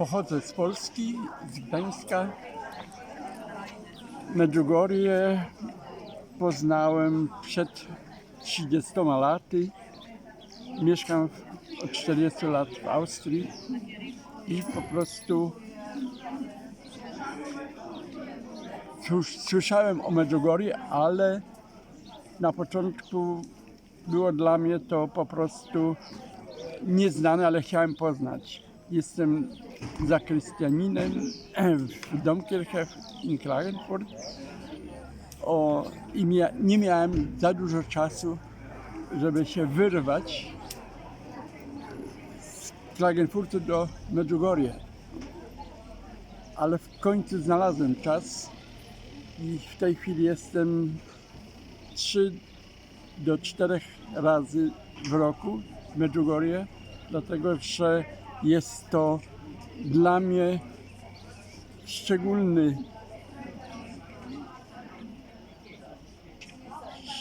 Pochodzę z Polski, z Gdańska. Medjugorje poznałem przed 30 laty. Mieszkam od 40 lat w Austrii i po prostu Słys- Słyszałem o Medjugorje, ale na początku było dla mnie to po prostu nieznane, ale chciałem poznać. Jestem zakrystianinem w Domkirche in Klagenfurt o, i mia, nie miałem za dużo czasu, żeby się wyrwać z Klagenfurtu do Medjugorje. Ale w końcu znalazłem czas i w tej chwili jestem 3 do 4 razy w roku w Medjugorje, dlatego że jest to dla mnie szczególny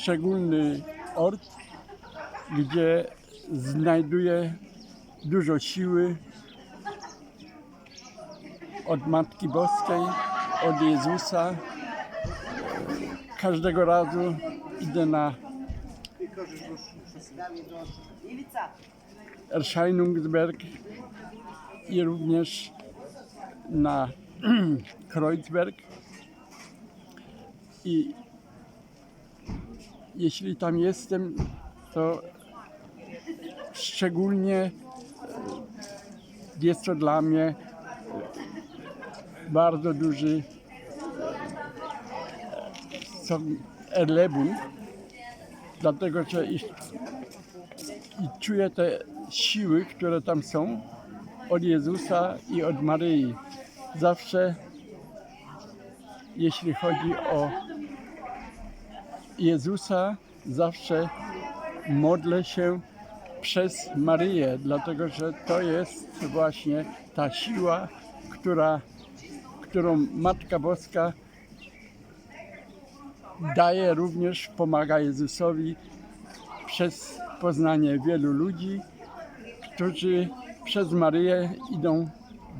szczególny ort, gdzie znajduję dużo siły od Matki Boskiej, od Jezusa. Każdego razu idę na Erscheinungsberg i również na Kreuzberg. I jeśli tam jestem, to szczególnie e, jest to dla mnie bardzo duży e, Erlebung, dlatego że ich, i czuję te siły, które tam są od Jezusa i od Maryi. Zawsze, jeśli chodzi o Jezusa, zawsze modlę się przez Maryję, dlatego że to jest właśnie ta siła, która, którą Matka Boska daje również, pomaga Jezusowi przez poznanie wielu ludzi, którzy przez Maryję idą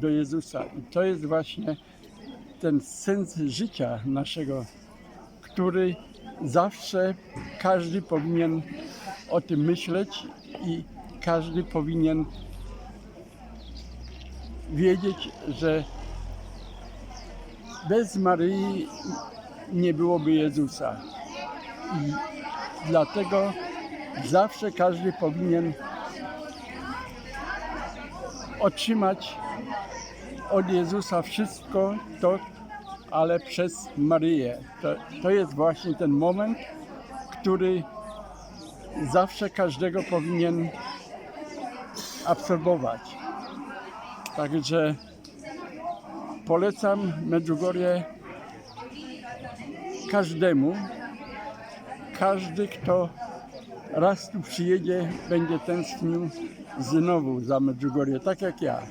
do Jezusa. I to jest właśnie ten sens życia naszego, który zawsze każdy powinien o tym myśleć i każdy powinien wiedzieć, że bez Maryi nie byłoby Jezusa. I dlatego zawsze każdy powinien otrzymać od Jezusa wszystko to, ale przez Maryję. To, to jest właśnie ten moment, który zawsze każdego powinien absorbować. Także polecam Medjugorje każdemu. Każdy, kto raz tu przyjedzie, będzie tęsknił znowu za Medjugorje, tak jak ja.